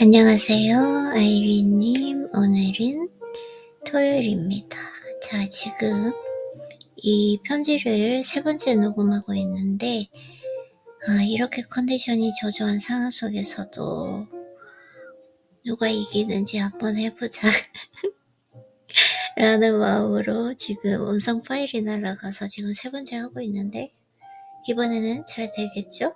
안녕하세요. 아이린님. 오늘은 토요일입니다. 자, 지금 이 편지를 세 번째 녹음하고 있는데, 아, 이렇게 컨디션이 저조한 상황 속에서도 누가 이기는지 한번 해보자. 라는 마음으로 지금 음성 파일이 날아가서 지금 세 번째 하고 있는데, 이번에는 잘 되겠죠?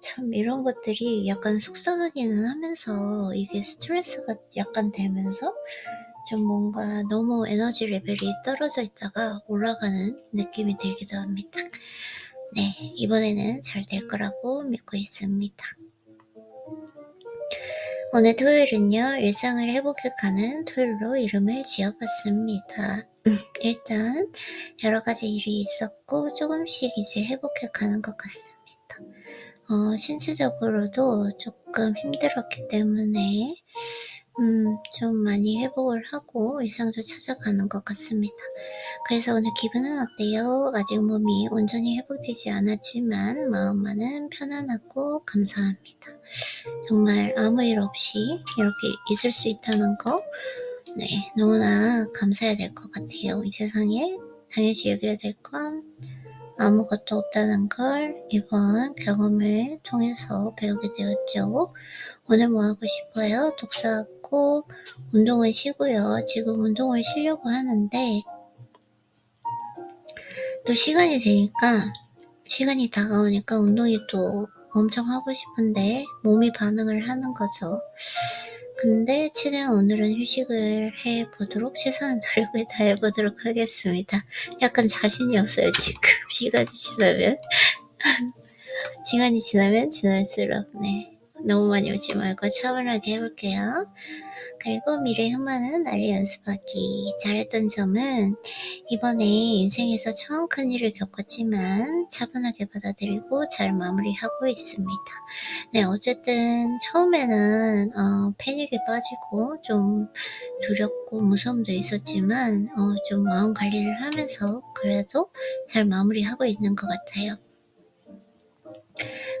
참 이런 것들이 약간 속상하기는 하면서 이게 스트레스가 약간 되면서 좀 뭔가 너무 에너지 레벨이 떨어져 있다가 올라가는 느낌이 들기도 합니다. 네, 이번에는 잘 될 거라고 믿고 있습니다. 오늘 토요일은요, 일상을 회복해 가는 토요일로 이름을 지어봤습니다. 일단 여러 가지 일이 있었고 조금씩 이제 회복해 가는 것 같습니다. 어, 신체적으로도 조금 힘들었기 때문에 음, 좀 많이 회복을 하고 일상도 찾아가는 것 같습니다. 그래서 오늘 기분은 어때요? 아직 몸이 온전히 회복되지 않았지만 마음만은 편안하고 감사합니다. 정말 아무 일 없이 이렇게 있을 수 있다는 거 네, 너무나 감사해야 될 것 같아요. 이 세상에 당연시 여겨야 될 건 아무것도 없다는 걸 이번 경험을 통해서 배우게 되었죠. 오늘 뭐 하고 싶어요? 독서하고 운동을 쉬고요. 지금 운동을 쉬려고 하는데 또 시간이 되니까 시간이 다가오니까 운동이 또 엄청 하고 싶은데 몸이 반응을 하는 거죠. 근데 최대한 오늘은 휴식을 해보도록 최선의 노력을 다해보도록 하겠습니다. 약간 자신이 없어요 지금 시간이 지나면 시간이 지나면 지날수록 네 너무 많이 오지 말고 차분하게 해볼게요. 그리고 미래 흠만은 나를 연습하기. 잘했던 점은 이번에 인생에서 처음 큰 일을 겪었지만 차분하게 받아들이고 잘 마무리하고 있습니다. 네, 어쨌든 처음에는 어, 패닉에 빠지고 좀 두렵고 무서움도 있었지만 어, 좀 마음 관리를 하면서 그래도 잘 마무리하고 있는 것 같아요.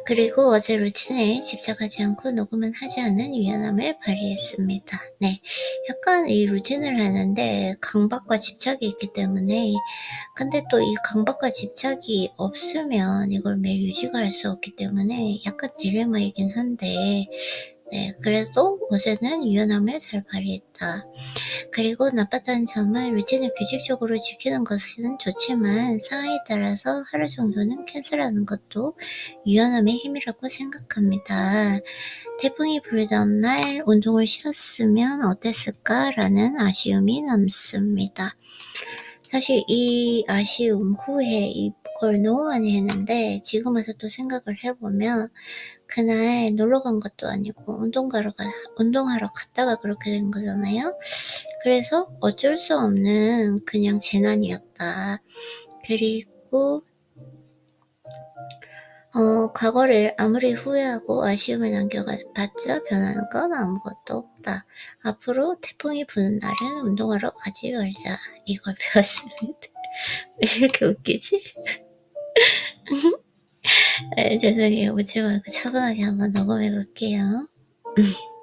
그리고 어제 루틴에 집착하지 않고 녹음은 하지 않는 유연함을 발휘했습니다. 네. 약간 이 루틴을 하는데 강박과 집착이 있기 때문에 근데 또 이 강박과 집착이 없으면 이걸 매일 유지가 할 수 없기 때문에 약간 딜레마이긴 한데 네, 그래도 어제는 유연함을 잘 발휘했다. 그리고 나빴다는 점은 루틴을 규칙적으로 지키는 것은 좋지만 상황에 따라서 하루 정도는 캔슬하는 것도 유연함의 힘이라고 생각합니다. 태풍이 불던 날 운동을 쉬었으면 어땠을까라는 아쉬움이 남습니다. 사실 이 아쉬움 후에 이걸 너무 많이 했는데 지금 와서 또 생각을 해보면 그날 놀러 간 것도 아니고 운동가러 가, 운동하러 갔다가 그렇게 된 거잖아요. 그래서 어쩔 수 없는 그냥 재난이었다. 그리고 어, 과거를 아무리 후회하고 아쉬움을 남겨봤자 변하는 건 아무것도 없다. 앞으로 태풍이 부는 날은 운동하러 가지 말자. 이걸 배웠습니다. 왜 이렇게 웃기지? 네, 죄송해요. 웃지 말고 차분하게 한번 녹음해 볼게요.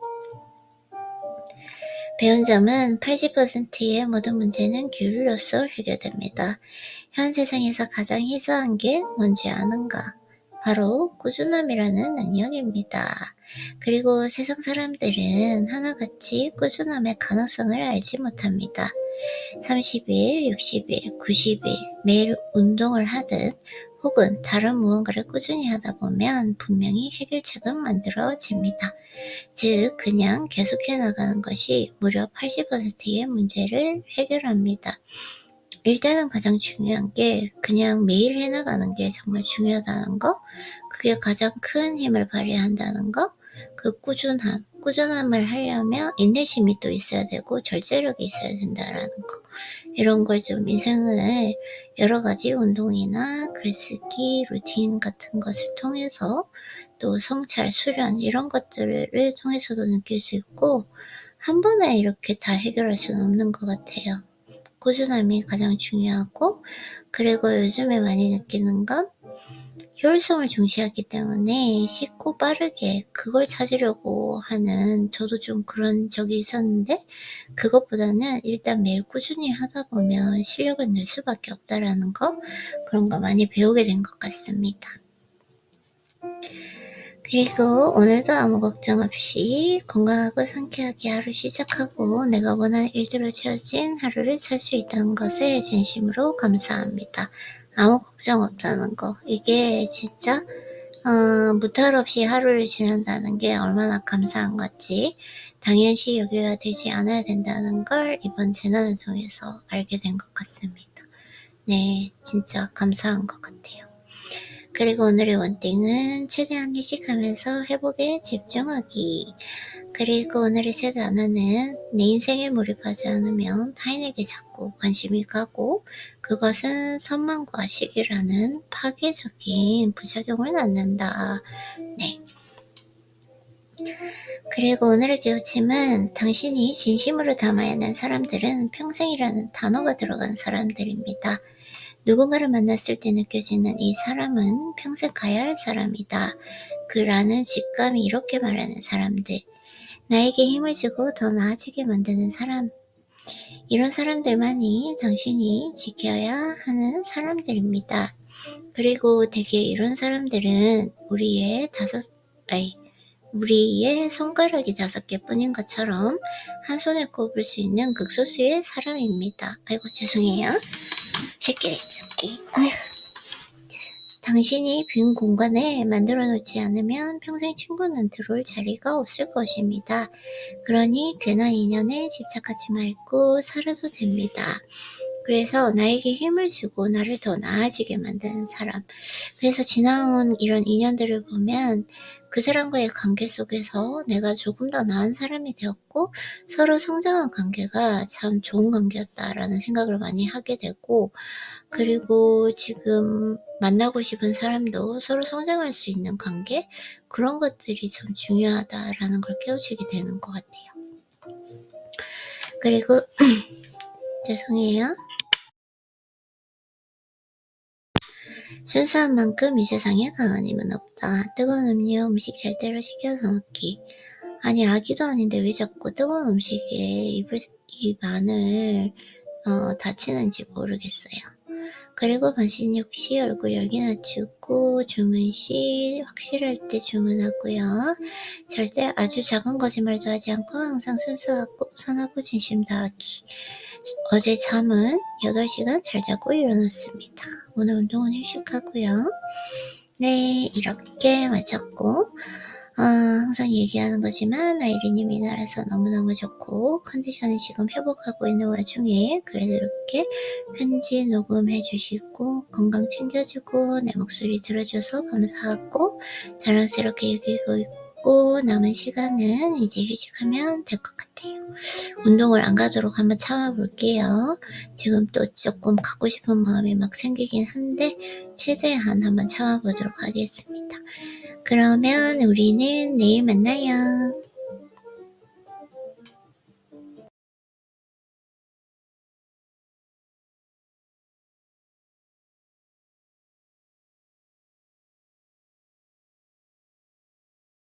배운 점은 80%의 모든 문제는 규율로서 해결됩니다. 현 세상에서 가장 희소한 게 뭔지 아는가? 바로 꾸준함이라는 능력입니다. 그리고 세상 사람들은 하나같이 꾸준함의 가능성을 알지 못합니다. 30일, 60일, 90일 매일 운동을 하듯 혹은 다른 무언가를 꾸준히 하다 보면 분명히 해결책은 만들어집니다. 즉, 그냥 계속해 나가는 것이 무려 80%의 문제를 해결합니다. 일단은 가장 중요한 게 그냥 매일 해나가는 게 정말 중요하다는 거, 그게 가장 큰 힘을 발휘한다는 거, 그 꾸준함, 꾸준함을 하려면 인내심이 또 있어야 되고 절제력이 있어야 된다라는 거. 이런 걸 좀 인생을 여러 가지 운동이나 글쓰기, 루틴 같은 것을 통해서 또 성찰, 수련 이런 것들을 통해서도 느낄 수 있고 한 번에 이렇게 다 해결할 수는 없는 것 같아요. 꾸준함이 가장 중요하고 그리고 요즘에 많이 느끼는 건 효율성을 중시하기 때문에 쉽고 빠르게 그걸 찾으려고 하는 저도 좀 그런 적이 있었는데 그것보다는 일단 매일 꾸준히 하다 보면 실력을 늘 수밖에 없다라는 거 그런 거 많이 배우게 된 것 같습니다. 그리고 오늘도 아무 걱정 없이 건강하고 상쾌하게 하루 시작하고 내가 원하는 일대로 채워진 하루를 살 수 있다는 것에 진심으로 감사합니다. 아무 걱정 없다는 거. 이게 진짜 어, 무탈 없이 하루를 지낸다는 게 얼마나 감사한 건지 당연시 여겨야 되지 않아야 된다는 걸 이번 재난을 통해서 알게 된 것 같습니다. 네, 진짜 감사한 것 같아요. 그리고 오늘의 원띵은 최대한 휴식하면서 회복에 집중하기. 그리고 오늘의 세 단어는 내 인생에 몰입하지 않으면 타인에게 자꾸 관심이 가고 그것은 선망과 시기라는 파괴적인 부작용을 낳는다. 네. 그리고 오늘의 깨우침은 당신이 진심으로 담아야 하는 사람들은 평생이라는 단어가 들어간 사람들입니다. 누군가를 만났을 때 느껴지는 이 사람은 평생 가야 할 사람이다. 그라는 직감이 이렇게 말하는 사람들. 나에게 힘을 주고 더 나아지게 만드는 사람. 이런 사람들만이 당신이 지켜야 하는 사람들입니다. 그리고 대개 이런 사람들은 우리의 다섯, 아니, 우리의 손가락이 다섯 개 뿐인 것처럼 한 손에 꼽을 수 있는 극소수의 사람입니다. 아이고 죄송해요. 새끼. 아휴. 당신이 빈 공간에 만들어 놓지 않으면 평생 친구는 들어올 자리가 없을 것입니다. 그러니 괜한 인연에 집착하지 말고 살아도 됩니다. 그래서 나에게 힘을 주고 나를 더 나아지게 만드는 사람. 그래서 지나온 이런 인연들을 보면 그 사람과의 관계 속에서 내가 조금 더 나은 사람이 되었고 서로 성장한 관계가 참 좋은 관계였다라는 생각을 많이 하게 되고 그리고 지금 만나고 싶은 사람도 서로 성장할 수 있는 관계 그런 것들이 참 중요하다라는 걸 깨우치게 되는 것 같아요. 그리고 죄송해요. 순수한 만큼 이 세상에 강한 힘은 없다. 뜨거운 음료, 음식 절대로 시켜서 먹기. 아니 아기도 아닌데 왜 자꾸 뜨거운 음식에 입을, 입 안을 어, 다치는지 모르겠어요. 그리고 반신 역시 얼굴 열기 낮추고 주문 시 확실할 때 주문하고요. 절대 아주 작은 거짓말도 하지 않고 항상 순수하고 선하고 진심 다하기. 어제 잠은 8시간 잘 자고 일어났습니다. 오늘 운동은 휴식하고요. 네, 이렇게 마쳤고 어, 항상 얘기하는 거지만 아이리님이 나라서 너무너무 좋고 컨디션이 지금 회복하고 있는 와중에 그래도 이렇게 편지 녹음해 주시고 건강 챙겨주고 내 목소리 들어줘서 감사하고 자랑스럽게 여기고 있고 남은 시간은 이제 휴식하면 될 것 같아요. 운동을 안 가도록 한번 참아볼게요. 지금 또 조금 가고 싶은 마음이 막 생기긴 한데 최대한 한번 참아보도록 하겠습니다. 그러면 우리는 내일 만나요.